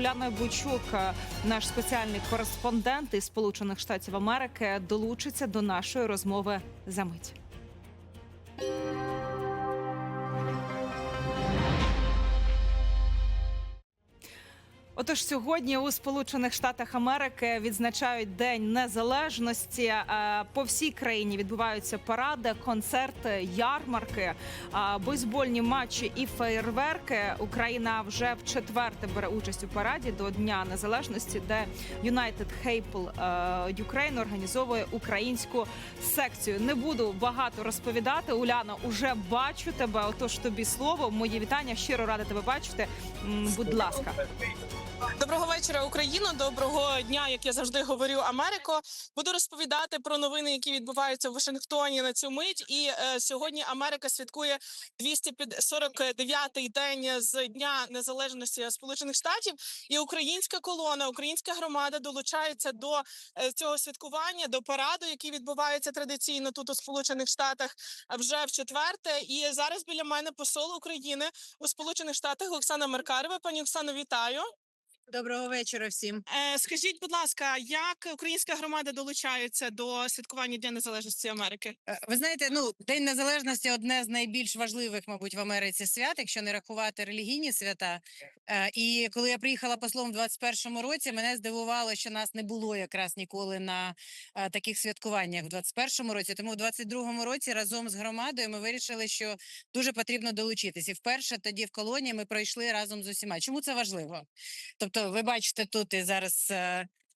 Уляна Бучук, е, наш спеціальний кореспондент із Сполучених Штатів Америки, долучиться до нашої розмови за мить. Отож, сьогодні у Сполучених Штатах Америки відзначають День Незалежності. Е, По всій країні відбуваються паради, концерти, ярмарки, е, бейсбольні матчі і феєрверки. Україна вже в четверте бере участь у параді до Дня Незалежності, де United Hapel е, Ukraine організовує українську секцію. Не буду багато розповідати. Уляна, уже бачу тебе. Отож, тобі слово. Мої вітання. Щиро рада тебе бачити. Будь ласка. Доброго вечора, Україно. Доброго дня, як я завжди говорю, Америко. Буду розповідати про новини, які відбуваються в Вашингтоні на цю мить. І е, сьогодні Америка святкує 249-й день з дня незалежності Сполучених Штатів. І українська колона, українська громада долучається до е, цього святкування, до параду, який відбувається традиційно тут у Сполучених Штатах вже в четверте. І зараз біля мене посол України у Сполучених Штатах Оксана Меркарева. Пані Оксано, вітаю. Доброго вечора всім. Е, скажіть, будь ласка, як українська громада долучається до святкування Дня Незалежності Америки? Е, Ви знаєте, ну День Незалежності одне з найбільш важливих, мабуть, в Америці свят, якщо не рахувати релігійні свята. Е, І коли я приїхала послом в 21-му році, мене здивувало, що нас не було якраз ніколи на е, таких святкуваннях в 21-му році. Тому в 22-му році разом з громадою ми вирішили, що дуже потрібно долучитись. І вперше тоді в колонії ми пройшли разом з усіма. Чому це важливо? Тобто, ви бачите тут і зараз.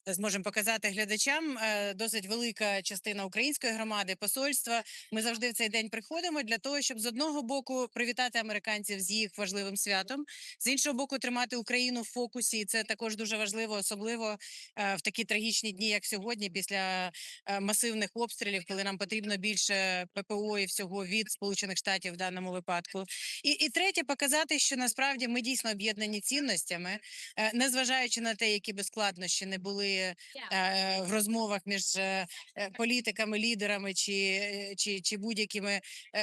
Зможемо показати глядачам е, досить велика частина української громади, посольства. Ми завжди в цей день приходимо для того, щоб з одного боку привітати американців з їх важливим святом, з іншого боку, тримати Україну в фокусі. І це також дуже важливо, особливо е, в такі трагічні дні, як сьогодні, після е, масивних обстрілів, коли нам потрібно більше ППО і всього від Сполучених Штатів в даному випадку. І, і третє, показати, що насправді ми дійсно об'єднані цінностями, незважаючи на те, які би складнощі не були е, в розмовах між е, політиками, лідерами чи, е, чи, чи будь-якими,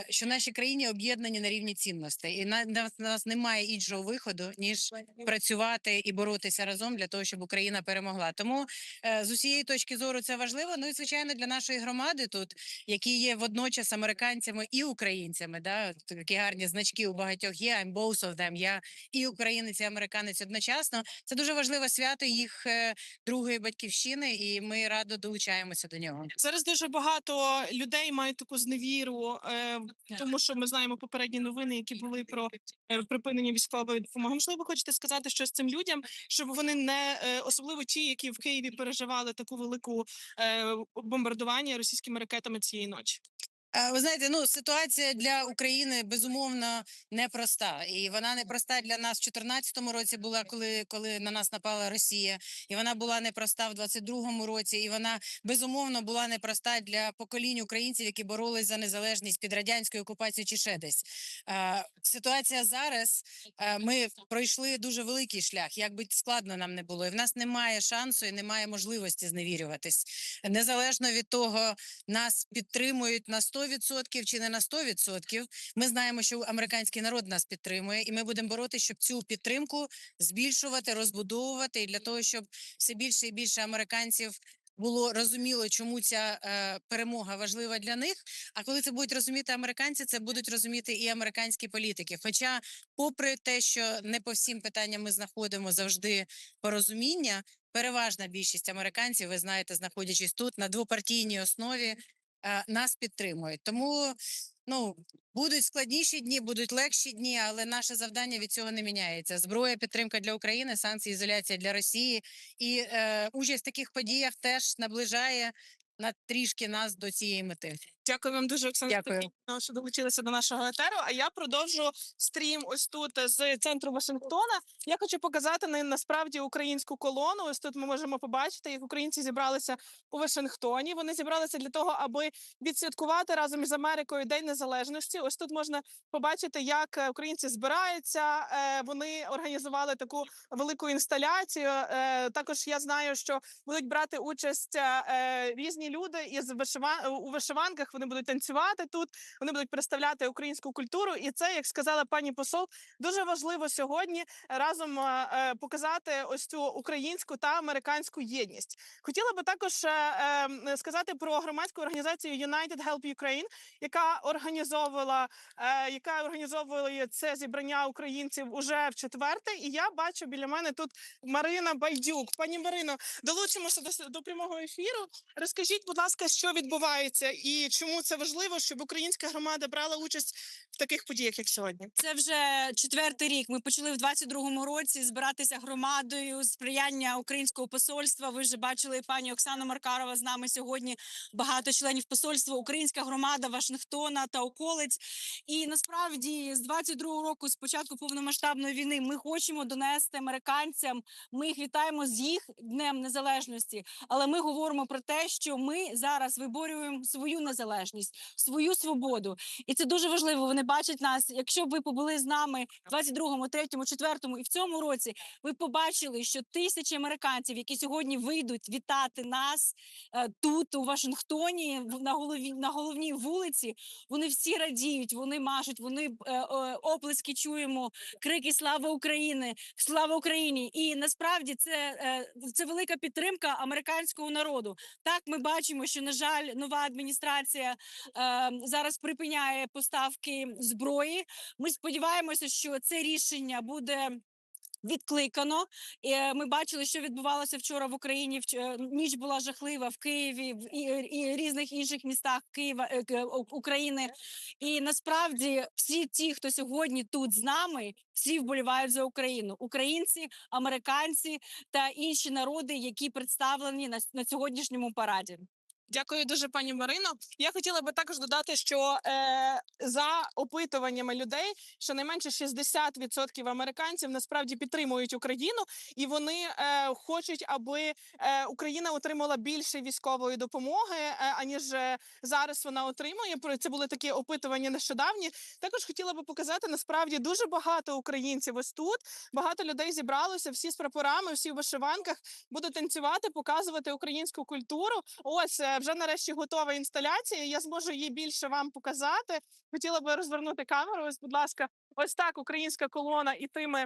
що наші країни об'єднані на рівні цінностей, і на, на нас немає іншого виходу ніж працювати і боротися разом для того, щоб Україна перемогла. Тому е, з усієї точки зору це важливо. Ну і звичайно для нашої громади тут, які є водночас американцями і українцями. Да, такі гарні значки у багатьох є. I'm both of them. Я і українець, і американець одночасно. Це дуже важливе свято їх другої батьківщини, і ми радо долучаємося до нього. Зараз дуже багато людей мають таку зневіру, е, тому що ми знаємо попередні новини, які були про е, припинення військової допомоги. Можливо, хочете сказати щось цим людям, щоб вони не е, особливо ті, які в Києві переживали таку велику бомбардування російськими ракетами цієї ночі. Е, Ви знаєте, ну ситуація для України безумовно непроста, і вона непроста для нас в 2014 році була, коли коли на нас напала Росія, і вона була непроста в 22-му році, і вона безумовно була непроста для поколінь українців, які боролись за незалежність під радянською окупацією чи ще десь. Е, Ситуація зараз. е, Ми пройшли дуже великий шлях, як би складно нам не було, і в нас немає шансу і немає можливості зневірюватись. Незалежно від того, нас підтримують на 100% чи не на 100%, Ми знаємо, що американський народ нас підтримує, і ми будемо боротися, щоб цю підтримку збільшувати, розбудовувати і для того, щоб все більше і більше американців. Було розуміло, чому ця е, перемога важлива для них. А коли це будуть розуміти американці, це будуть розуміти і американські політики. Хоча, попри те, що не по всім питанням ми знаходимо завжди порозуміння, переважна більшість американців, ви знаєте, знаходячись тут на двопартійній основі, нас підтримують. Тому ну будуть складніші дні, будуть легші дні, але наше завдання від цього не міняється. Зброя, підтримка для України, санкції, ізоляція для Росії і е, участь в таких подіях теж наближає на трішки нас до цієї мети. Дякую вам дуже, Оксана, Дякую. Що долучилися до нашого етеру. А я продовжу стрім ось тут з центру Вашингтона. Я хочу показати на насправді українську колону. Ось тут ми можемо побачити, як українці зібралися у Вашингтоні. Вони зібралися для того, аби відсвяткувати разом із Америкою День Незалежності. Ось тут можна побачити, як е, українці збираються. Е, Вони організували таку велику інсталяцію. Е, Також я знаю, що будуть брати участь е, різні люди із вишива... у вишиванках. Штатах. Вони будуть танцювати тут, вони будуть представляти українську культуру. І це, як сказала пані посол, дуже важливо сьогодні разом е, е, показати ось цю українську та американську єдність. Хотіла би також е, е, сказати про громадську організацію United Help Ukraine, яка організовувала е, яка організовує це зібрання українців уже в четверте. І я бачу біля мене тут Марина Байдюк. Пані Марино, долучимося до, до прямого ефіру. Розкажіть, будь ласка, що відбувається і чому це важливо, щоб українська громада брала участь в таких подіях, як сьогодні. Це вже четвертий рік. Ми почали в 22-му році збиратися громадою сприяння українського посольства. Ви вже бачили пані Оксана Маркарова з нами сьогодні. Багато членів посольства, українська громада Вашингтона та околиць. І насправді з 22-го року, з початку повномасштабної війни, ми хочемо донести американцям. Ми їх вітаємо з їх днем незалежності. Але ми говоримо про те, що ми зараз виборюємо свою незалежність, свою свободу. І це дуже важливо. Вони бачать нас. Якщо ви побули з нами в 22-му, 3-му, 4-му і в цьому році, ви побачили, що тисячі американців, які сьогодні вийдуть вітати нас е, тут, у Вашингтоні, на голові на головній вулиці, вони всі радіють, вони машуть, вони е, е, оплески чуємо, крики Слава Україні! Слава Україні! І насправді це, це велика підтримка американського народу. Так, ми бачимо, що на жаль, нова адміністрація е, зараз припиняє поставки зброї. Ми сподіваємося, що це рішення буде. Відкликано, Е, ми бачили, що відбувалося вчора в Україні. Е, Ніч була жахлива в Києві і, різних інших містах Києва України. І насправді всі ті, хто сьогодні тут з нами, всі вболівають за Україну. Українці, американці та інші народи, які представлені на сьогоднішньому параді. Дякую дуже, пані Марино. Я хотіла би також додати, що е, за опитуваннями людей щонайменше 60% американців насправді підтримують Україну, і вони е, хочуть, аби е, Україна отримала більше військової допомоги, е, аніж е, зараз вона отримує. Це були такі опитування нещодавні. Також хотіла би показати насправді дуже багато українців ось тут. Багато людей зібралося, всі з прапорами, всі в вишиванках будуть танцювати, показувати українську культуру. Ось е, вже нарешті готова інсталяція. Я зможу її більше вам показати. Хотіла би розвернути камеру. Ось, будь ласка, ось так українська колона ітиме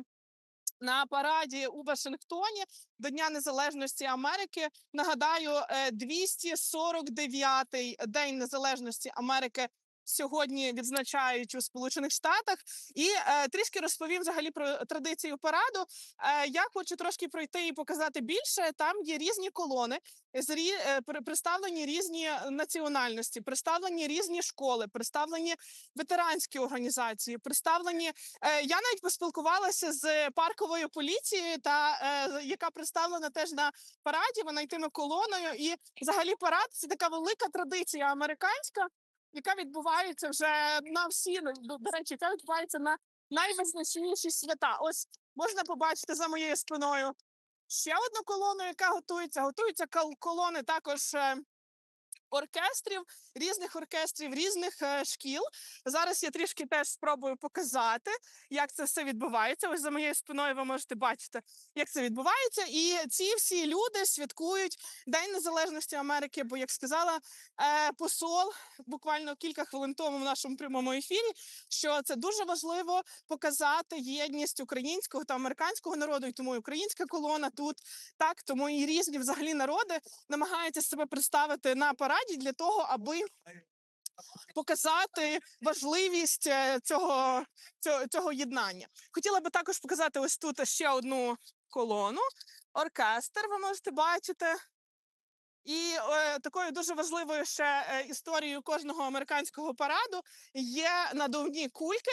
на параді у Вашингтоні до Дня Незалежності Америки. Нагадаю, е, 249-й день незалежності Америки. Сьогодні відзначають у Сполучених Штатах, і е, трішки розповім взагалі про традицію параду. Е, я хочу трошки пройти і показати більше. Там є різні колони, з рі, е, представлені різні національності, представлені різні школи, представлені ветеранські організації, представлені. Е, я навіть поспілкувалася з парковою поліцією, та е, яка представлена теж на параді. Вона йтиме колоною. І взагалі парад це така велика традиція американська, яка відбувається вже на всі ну, до, речі, яка відбувається на найвизначніші свята. Ось можна побачити за моєю спиною ще одну колону, яка готується. Готуються кол- колони також. Оркестрів різних оркестрів, різних е, шкіл. Зараз я трішки теж спробую показати, як це все відбувається. Ось за моєю спиною ви можете бачити, як це відбувається. І ці всі люди святкують День Незалежності Америки. Бо, як сказала е, посол, буквально кілька хвилин тому в нашому прямому ефірі, що це дуже важливо показати єдність українського та американського народу, і тому і українська колона тут так, тому і різні взагалі народи намагаються себе представити на параді для того, аби показати важливість е, цього, цього, цього єднання. Хотіла би також показати ось тут ще одну колону. Оркестр, ви можете бачити. І е, такою дуже важливою ще е, історією кожного американського параду є надувні кульки,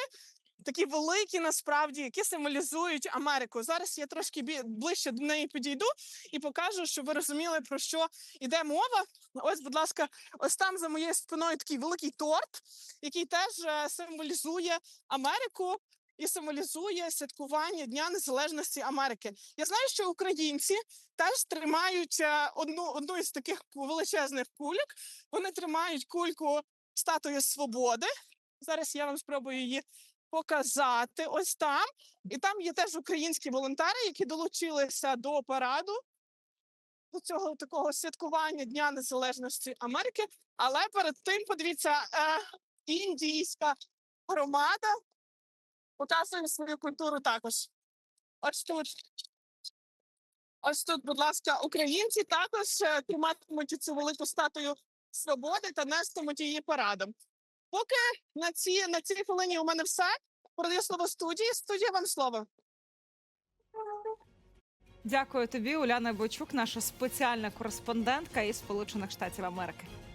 такі великі, насправді, які символізують Америку. Зараз я трошки ближче до неї підійду і покажу, щоб ви розуміли, про що йде мова. Ось, будь ласка, ось там за моєю спиною такий великий торт, який теж е, символізує Америку. І символізує святкування Дня Незалежності Америки. Я знаю, що українці теж тримають е, одну, одну із таких величезних кульок. Вони тримають кульку статуї свободи. Зараз я вам спробую її показати. Ось там. І там є теж українські волонтери, які долучилися до параду. до цього такого святкування Дня Незалежності Америки. Але перед тим подивіться, е, індійська громада показує свою культуру також. Ось тут. Ось тут, будь ласка, українці також е, триматимуть цю велику статую свободи та нестимуть її парадом. Поки на ці на цій хвилині у мене все. Продаю слово студії. Студія вам слово. Дякую тобі, Уляна Бойчук, наша спеціальна кореспондентка із Сполучених Штатів Америки.